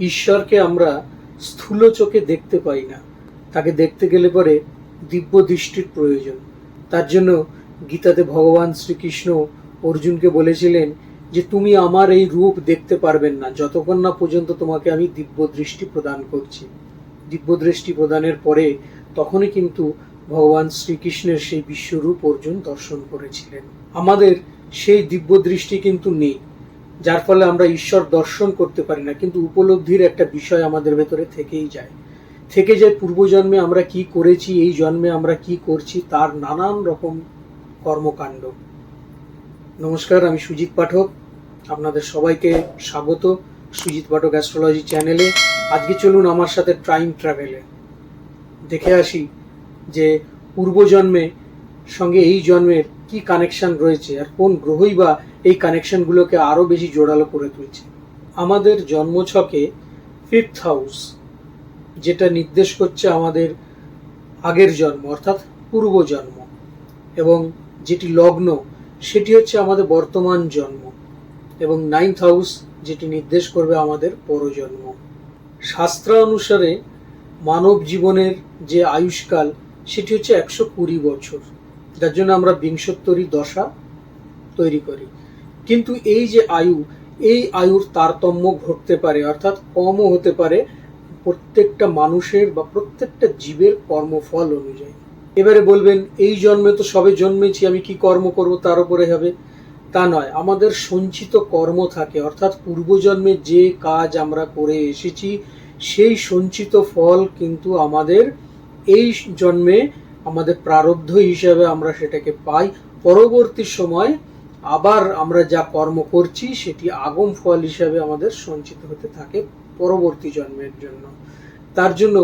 ঈশ্বরকে আমরা স্থূল চোখে দেখতে পাই না। তাকে দেখতে গেলে পরে দিব্য দৃষ্টির প্রয়োজন। তার জন্য গীতাতে ভগবান শ্রীকৃষ্ণ অর্জুনকে বলেছিলেন যে, তুমি আমার এই রূপ দেখতে পারবেন না। যতক্ষণ না পর্যন্ত তোমাকে আমি দিব্য দৃষ্টি প্রদান করছি। দিব্য দৃষ্টি প্রদানের পরে তখনই কিন্তু ভগবান শ্রীকৃষ্ণের সেই বিশ্বরূপ অর্জুন দর্শন করেছিলেন। আমাদের সেই দিব্য দৃষ্টি কিন্তু নেই। যার ফলে আমরা ঈশ্বর দর্শন করতে পারি না, কিন্তু উপলব্ধির একটা বিষয় আমাদের ভেতরে থেকেই যায়। থেকে যায় পূর্বজন্মে আমরা কি করেছি, এই জন্মে আমরা কি করছি, তার নানান রকম কর্মকাণ্ড। নমস্কার, আমি সুজিত পাঠক। আপনাদের সবাইকে স্বাগত সুজিত পাঠক অ্যাস্ট্রোলজি চ্যানেলে। আজকে চলুন আমার সাথে টাইম ট্রাভেলে। দেখে আসি যে পূর্বজন্মে সঙ্গে এই জন্মের কি কানেকশন রয়েছে আর কোন গ্রহই বা এই কানেকশনগুলোকে আরও বেশি জোরালো করে তুলছে। আমাদের জন্মছকে ফিফথ হাউস যেটা নির্দেশ করছে আমাদের আগের জন্ম, অর্থাৎ পূর্বজন্ম এবং যেটি লগ্ন, সেটি হচ্ছে আমাদের বর্তমান জন্ম, এবং নাইন্থ হাউস যেটি নির্দেশ করবে আমাদের পরজন্ম। শাস্ত্র অনুসারে মানব জীবনের যে আয়ুষ্কাল, সেটি হচ্ছে একশো কুড়ি বছর। যার জন্য আমরা বিংশোত্তরী দশা তৈরি করি। কিন্তু এই যে আয়ু, এই আয়ুর তারতম্য ঘটতে পারে, অর্থাৎ কমও হতে পারে প্রত্যেকটা মানুষের বা প্রত্যেকটা জীবের কর্মফল অনুযায়ী। এবারে বলবেন, এই জন্মে তো সবে জন্মেছি, আমি কি কর্ম করব, তার উপরে হবে? তা নয়, আমাদের সঞ্চিত কর্ম থাকে, অর্থাৎ পূর্বজন্মে যে কাজ আমরা করে এসেছি, সেই সঞ্চিত ফল কিন্তু আমাদের এই জন্মে, আমাদের প্রারব্ধ হিসাবে আমরা সেটাকে পাই। পরবর্তী সময় আবার আমরা যা কর্ম করছি, সেটি আগম ফল হিসাবে আমাদের সঞ্চিত হতে থাকে পরবর্তী জন্মের জন্য। তার জন্য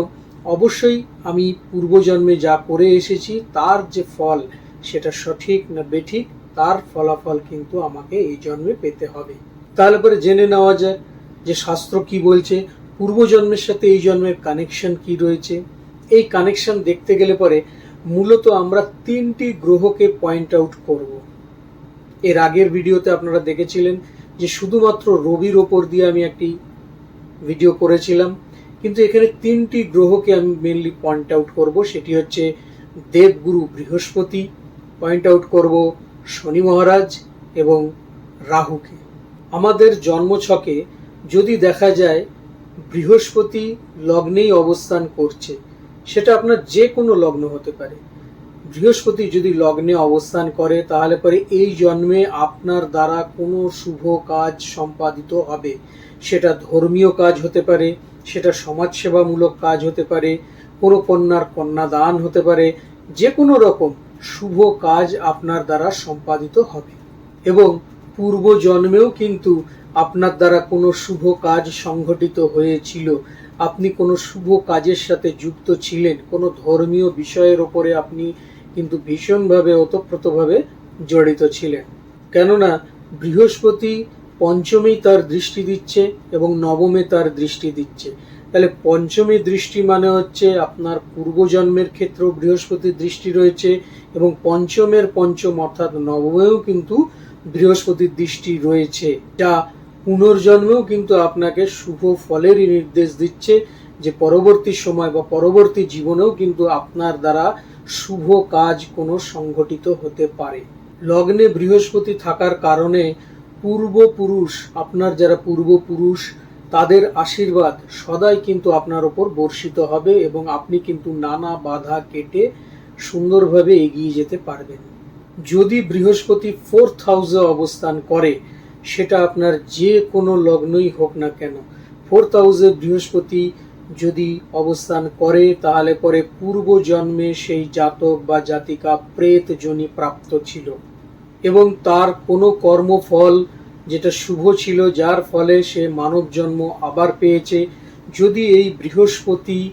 অবশ্যই আমি পূর্বজন্মে যা করে এসেছি, তার যে ফল সেটা সঠিক না বেঠিক, তার ফলাফল কিন্তু আমাকে এই জন্মে পেতে হবে। তাহলে পরে জেনে নেওয়া যায় যে শাস্ত্র কি বলছে পূর্বজন্মের সাথে এই জন্মের কানেকশন কি রয়েছে। এই কানেকশন দেখতে গেলে পরে মূলত আমরা তিনটি গ্রহকে পয়েন্ট আউট করব। এর আগের ভিডিওতে আপনারা দেখেছিলেন যে শুধুমাত্র রবির ওপর দিয়ে আমি একটি ভিডিও করেছিলাম, কিন্তু এখানে তিনটি গ্রহকে আমি মেনলি পয়েন্ট আউট করব। সেটি হচ্ছে দেবগুরু বৃহস্পতি পয়েন্ট আউট করব শনি মহারাজ এবং রাহুকে। আমাদের জন্মছকে যদি দেখা যায় বৃহস্পতি লগ্নেই অবস্থান করছে, সেটা আপনার যে কোনো লগ্ন হতে পারে। বৃহস্পতি যদি লগ্নে অবস্থান করে, তাহলে পরে এই জন্মে আপনার দ্বারা কোনো শুভ কাজ সম্পাদিত হবে। সেটা ধর্মীয় কাজ হতে পারে, সেটা সমাজসেবামূলক কাজ হতে পারে কোনো কন্যার কন্যাদান হতে পারে, যে কোনো রকম শুভ কাজ আপনার দ্বারা সম্পাদিত হবে। এবং পূর্ব জন্মেও কিন্তু আপনার দ্বারা কোনো শুভ কাজ সংঘটিত হয়েছিল। আপনি কোনো শুভ কাজের সাথে যুক্ত ছিলেন, কোনো ধর্মীয় বিষয়ের ওপরে আপনি কিন্তু ভীষণভাবে ওতপ্রোতভাবে জড়িত ছিলেন। কেননা বৃহস্পতি পঞ্চমেই তার দৃষ্টি দিচ্ছে এবং নবমে তার দৃষ্টি দিচ্ছে। তাহলে পঞ্চমী দৃষ্টি মানে হচ্ছে আপনার পূর্বজন্মের ক্ষেত্রেও বৃহস্পতির দৃষ্টি রয়েছে এবং পঞ্চমের পঞ্চম অর্থাৎ নবমেও কিন্তু বৃহস্পতির দৃষ্টি রয়েছে। যা পুনর্জন্মেও কিন্তু আপনাকে শুভ ফলেরই নির্দেশ দিচ্ছে যে পরবর্তী সময় বা পরবর্তী জীবনেও কিন্তু আপনার দ্বারা শুভ কাজ কোনো সংঘটিত হতে পারে। লগ্নে বৃহস্পতি থাকার কারণে পূর্বপুরুষ, আপনার যারা পূর্বপুরুষ, তাদের আশীর্বাদ সদাই কিন্তু আপনার ওপর বর্ষিত হবে এবং আপনি কিন্তু নানা বাধা কেটে সুন্দরভাবে এগিয়ে যেতে পারবেন। যদি বৃহস্পতি ফোর্থ হাউসে অবস্থান করে, সেটা আপনার যে কোনো লগ্নই হোক না কেন ফোর্থ হাউসে বৃহস্পতি যদি অবস্থান করে, তাহলে পরে পূর্ব জন্মে সেই জাতক বা জাতিকা প্রেত জনি প্রাপ্ত ছিল। এবং তার কোনো কর্মফল যেটা শুভ ছিল, যার ফলে সে মানব জন্ম আবার পেয়েছে। যদি এই বৃহস্পতি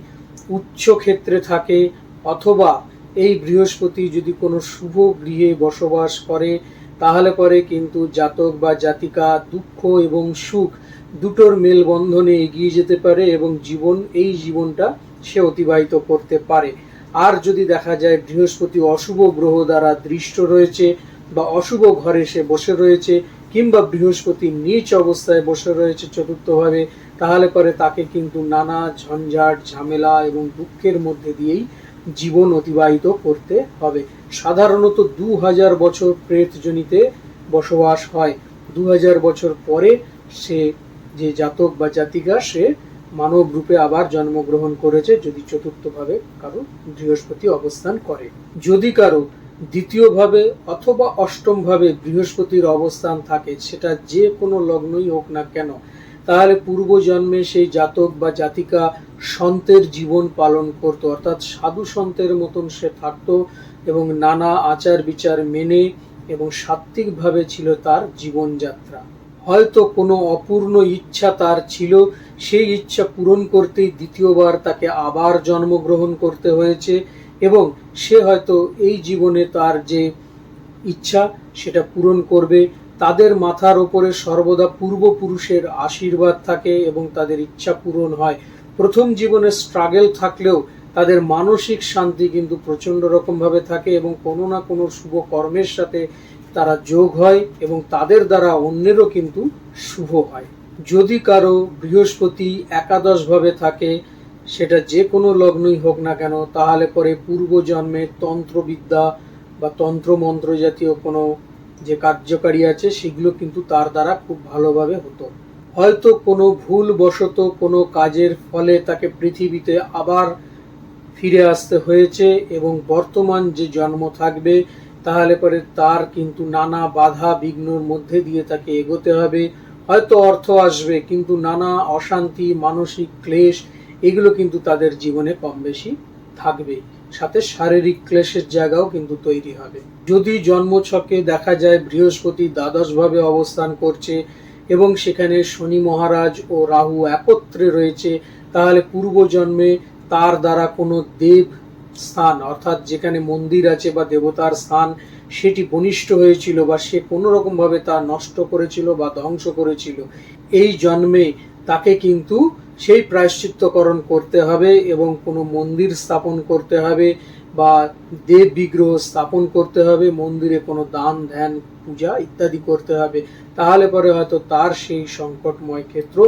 উচ্চ ক্ষেত্রে থাকে, অথবা এই বৃহস্পতি যদি কোনো শুভ গৃহে বসবাস করে, তাহলে পরে কিন্তু জাতক বা জাতিকা দুঃখ এবং সুখ দুটোর মেলবন্ধনে এগিয়ে যেতে পারে এবং জীবন, এই জীবনটা সে অতিবাহিত করতে পারে। আর যদি দেখা যায় বৃহস্পতি অশুভ গ্রহ দ্বারা দৃষ্ট রয়েছে বা অশুভ ঘরে সে বসে রয়েছে কিংবা বৃহস্পতি নিচ অবস্থায় বসে রয়েছে চতুর্থভাবে, তাহলে পরে তাকে কিন্তু নানা ঝঞ্ঝাট, ঝামেলা এবং দুঃখের মধ্যে দিয়েই জীবন অতিবাহিত করতে হবে। সাধারণত দু হাজার বছর প্রেতজনিতে বসবাস হয়। দু হাজার বছর পরে সে যে জাতক বা জাতিকা সে মানব রূপে আবার জন্মগ্রহণ করেছে যদি চতুর্থভাবে কারও বৃহস্পতি অবস্থান করে। যদি কারও দ্বিতীয়ভাবে অথবা অষ্টমভাবে বৃহস্পতির অবস্থান থাকে, সেটা যে কোনো লগ্নই হোক না কেন, তাহলে পূর্বজন্মে সেই জাতক বা জাতিকা সন্তের জীবন পালন করত, অর্থাৎ সাধু সন্তের মতন সে থাকতো এবং নানা আচার বিচার মেনে এবং সাত্ত্বিকভাবে ছিল তার জীবনযাত্রা। হয়তো কোনো অপূর্ণ ইচ্ছা তার ছিল। সেই ইচ্ছা পূরণ করতেই দ্বিতীয়বার তাকে আবার জন্মগ্রহণ করতে হয়েছে এবং সে হয়তো এই জীবনে তার যে ইচ্ছা সেটা পূরণ করবে। তাদের মাথার ওপরে সর্বদা পূর্বপুরুষের আশীর্বাদ থাকে এবং তাদের ইচ্ছা পূরণ হয়। প্রথম জীবনে স্ট্রাগল থাকলেও তাদের মানসিক শান্তি কিন্তু প্রচণ্ড রকমভাবে থাকে এবং কোনো না কোনো শুভ কর্মের সাথে তারা যোগ হয় এবং তাদের দ্বারা অন্যেরও কিন্তু শুভ হয়। যদি কারও বৃহস্পতি একাদশভাবে থাকে, সেটা যে কোনো লগ্নই হোক না কেন, তাহলে পরে পূর্বজন্মে তন্ত্রবিদ্যা বা তন্ত্রমন্ত্র জাতীয় কোনো যে কার্যকারী আছে, সেগুলো কিন্তু তার দ্বারা খুব ভালোভাবে হতো। হয়তো কোনো ভুল বশত কোনো কাজের ফলে তাকে পৃথিবীতে আবার ফিরে আসতে হয়েছে এবং বর্তমান যে জন্ম থাকবে তাহলে পরে তার কিন্তু নানা বাধা বিঘ্নর মধ্যে দিয়ে তাকে এগোতে হবে। হয়তো অর্থ আসবে, কিন্তু নানা অশান্তি, মানসিক ক্লেশ, এগুলো কিন্তু তাদের জীবনে কম বেশি থাকবে। সাথে শারীরিক ক্লেশের জায়গাও কিন্তু তৈরি হবে। যদি জন্মছকে দেখা যায় বৃহস্পতি দ্বাদশভাবে অবস্থান করছে এবং সেখানে শনি মহারাজ ও রাহু একত্রে রয়েছে, তাহলে পূর্বজন্মে তার দ্বারা কোনো দেব স্থান, অর্থাৎ যেখানে মন্দির আছে বা দেবতার স্থান, সেটি বনিষ্ঠ হয়েছিল বা সে কোনো রকমভাবে তা নষ্ট করেছিল বা ধ্বংস করেছিল। এই জন্মে তাকে কিন্তু সেই প্রায়শ্চিত্তকরণ করতে হবে এবং কোনো মন্দির স্থাপন করতে হবে বা দেব বিগ্রহ স্থাপন করতে হবে, মন্দিরে কোনো দান, ধ্যান, পূজা ইত্যাদি করতে হবে। তাহলে পরে হয়তো তার সেই সংকটময় ক্ষেত্র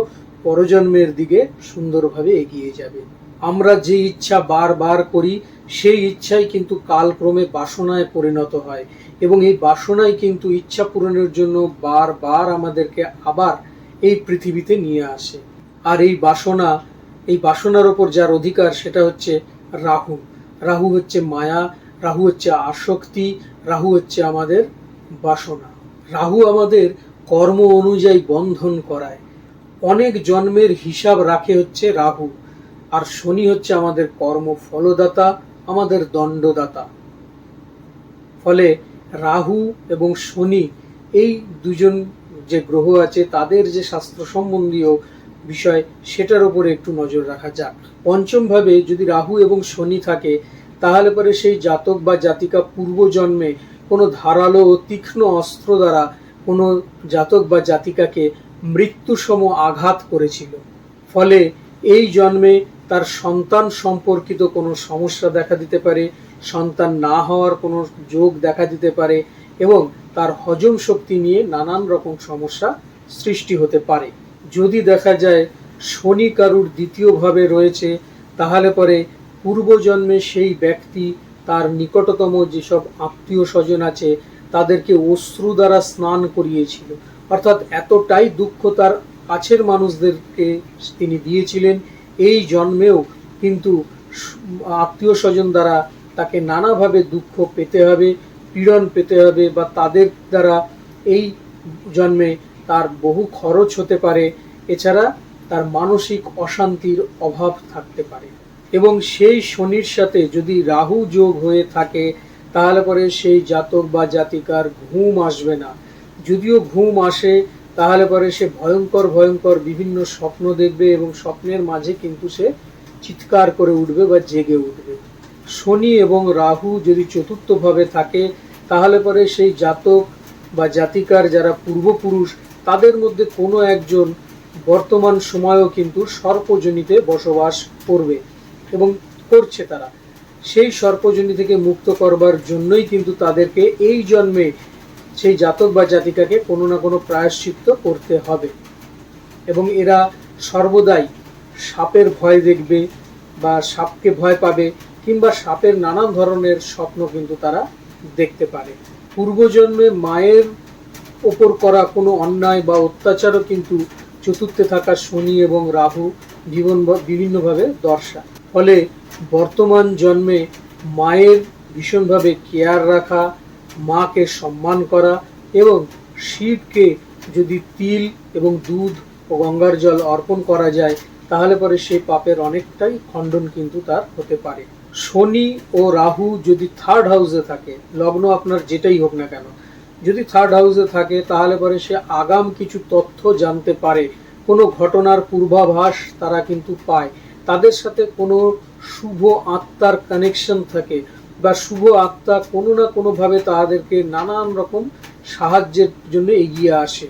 পরজন্মের দিকে সুন্দরভাবে এগিয়ে যাবে। আমরা যে ইচ্ছা বারবার করি, সেই ইচ্ছাই কিন্তু কালক্রমে বাসনায় পরিণত হয়। এবং এই বাসনাই কিন্তু ইচ্ছা পূরণের জন্য বারবার আমাদেরকে আবার এই পৃথিবীতে নিয়ে আসে। আর এই বাসনা, এই বাসনার ওপর যার অধিকার, সেটা হচ্ছে রাহু। রাহু হচ্ছে মায়া, রাহু হচ্ছে আসক্তি, রাহু হচ্ছে আমাদের বাসনা। রাহু আমাদের কর্ম অনুযায়ী বন্ধন করায়। অনেক জন্মের হিসাব রাখে হচ্ছে রাহু। আর শনি হচ্ছে আমাদের কর্ম ফলদাতা আমাদের দণ্ডদাতা। ফলে রাহু এবং শনি এই দুজন যে গ্রহ আছে, তাদের যে শাস্ত্র সম্বন্ধীয় বিষয়, সেটার উপরে একটু নজর রাখা যাক। পঞ্চমভাবে যদি রাহু এবং শনি থাকে, তাহলে পরে সেই জাতক বা জাতিকা পূর্বজন্মে কোনো ধারালো ও তীক্ষ্ণ অস্ত্র দ্বারা কোনো জাতক বা জাতিকাকে মৃত্যুসম আঘাত করেছিল। ফলে এই জন্মে তার সন্তান সম্পর্কিত কোনো সমস্যা দেখা দিতে পারে, সন্তান না হওয়ার কোনো যোগ দেখা দিতে পারে এবং তার হজম শক্তি নিয়ে নানান রকম সমস্যা সৃষ্টি হতে পারে। যদি দেখা যায় শনি কারুর দ্বিতীয়ভাবে রয়েছে, তাহলে পরে পূর্বজন্মে সেই ব্যক্তি, তার নিকটতম যেসব আত্মীয় স্বজন আছে, তাদেরকে অশ্রু দ্বারা স্নান করিয়েছিল। অর্থাৎ এতটাই দুঃখ তার কাছের মানুষদেরকে তিনি দিয়েছিলেন এই জন্মেও কিন্তু আত্মীয় স্বজন দ্বারা তাকে নানাভাবে দুঃখ পেতে হবে, পীড়ন পেতে হবে বা তাদের দ্বারা এই জন্মে তার বহু খরচ হতে পারে। এছাড়া তার মানসিক অশান্তির অভাব থাকতে পারে। এবং সেই শনির সাথে যদি রাহু যোগ হয়ে থাকে, তাহলে পরে সেই জাতক বা জাতিকার ঘুম আসবে না। যদিও ঘুম আসে তাহলে পরে সে ভয়ঙ্কর ভয়ঙ্কর বিভিন্ন স্বপ্ন দেখবে এবং স্বপ্নের মাঝে কিন্তু সে চিৎকার করে উঠবে বা জেগে উঠবে। শনি এবং রাহু যদি চতুর্থভাবে থাকে, তাহলে পরে সেই জাতক বা জাতিকার যারা পূর্বপুরুষ, তাদের মধ্যে কোনো একজন বর্তমান সময়েও কিন্তু সর্পজনীতে বসবাস করবে এবং করছে তারা। সেই সর্পজনী থেকে মুক্ত করবার জন্যই কিন্তু তাদেরকে এই জন্মে সেই জাতক বা জাতিকাকে কোনো না কোনো প্রায়শ্চিত্ত করতে হবে। এবং এরা সর্বদাই সাপের ভয় দেখবে বা সাপকে ভয় পাবে কিংবা সাপের নানান ধরনের স্বপ্ন কিন্তু তারা দেখতে পারে। পূর্বজন্মে মায়ের ওপর করা কোনো অন্যায় বা অত্যাচারও কিন্তু চতুর্থে থাকা শনি এবং রাহু জীবন বিভিন্নভাবে দর্শা ফলে বর্তমান জন্মে মায়ের ভীষণভাবে কেয়ার রাখা মাকে সম্মান করা এবং শিবকে যদি তিল এবং দুধ ও গঙ্গার জল অর্পণ করা যায়, তাহলে পরে সেই পাপের অনেকটাই খণ্ডন কিন্তু তার হতে পারে। শনি ও রাহু যদি থার্ড হাউসে থাকে, লগ্ন আপনার যেটাই হোক না কেন, যদি থার্ড হাউসে থাকে, তাহলে পরে সে আগাম কিছু তথ্য জানতে পারে। কোনো ঘটনার পূর্বাভাস তারা কিন্তু পায়। তাদের সাথে কোনো শুভ আত্মার কানেকশন থাকে। বা শুভ আত্মা কোনো না কোনোভাবে তাদেরকে নানান রকম সাহায্যের জন্য এগিয়ে আসে।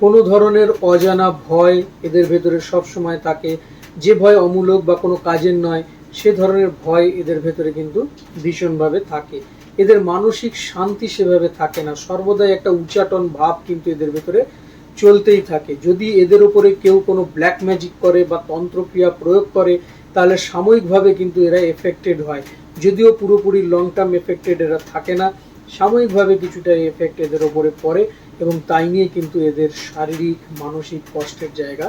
কোনো ধরনের অজানা ভয় এদের ভেতরে সব সময় থাকে। যে ভয় অমূলক বা কোনো কাজের নয়, সে ধরনের ভয় এদের ভেতরে কিন্তু ভীষণভাবে থাকে। এদের মানসিক শান্তি সেভাবে থাকে না। সর্বদাই একটা উচ্চাটন ভাব কিন্তু এদের ভেতরে চলতেই থাকে। যদি এদের উপরে কেউ কোনো ব্ল্যাক ম্যাজিক করে বা তন্ত্রক্রিয়া প্রয়োগ করে, তাহলে সাময়িকভাবে কিন্তু এরা এফেক্টেড হয়। যদিও পুরোপুরি লং টার্ম এফেক্টেড এরা থাকে না, সাময়িকভাবে কিছুটা এফেক্ট এদের ওপরে পড়ে এবং তাই নিয়ে কিন্তু এদের শারীরিক, মানসিক কষ্টের জায়গা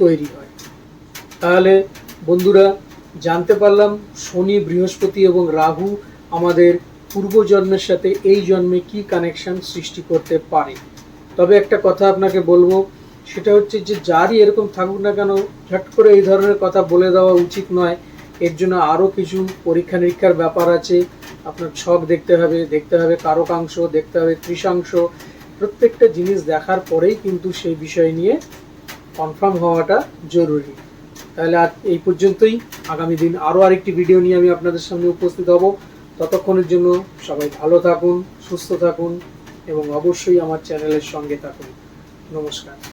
তৈরি হয়। তাহলে বন্ধুরা, জানতে পারলাম শনি, বৃহস্পতি এবং রাহু আমাদের পূর্বজন্মের সাথে এই জন্মে কি কানেকশন সৃষ্টি করতে পারে। তবে একটা কথা আপনাকে বলব, সেটা হচ্ছে যে যারই এরকম থাকুক না কেন, ঝট করে এই ধরনের কথা বলে দেওয়া উচিত নয়। এর জন্য আরও কিছু পরীক্ষা নিরীক্ষার ব্যাপার আছে। আপনার ছক দেখতে হবে দেখতে হবে কারকাংশ, দেখতে হবে ত্রিশাংশ প্রত্যেকটা জিনিস দেখার পরেই কিন্তু সেই বিষয় নিয়ে কনফার্ম হওয়াটা জরুরি। তাহলে আজ এই পর্যন্তই। আগামী দিন আরও আরেকটি ভিডিও নিয়ে আমি আপনাদের সামনে উপস্থিত হব। ততক্ষণের জন্য সবাই ভালো থাকুন, সুস্থ থাকুন এবং অবশ্যই আমার চ্যানেলের সঙ্গে থাকুন। নমস্কার।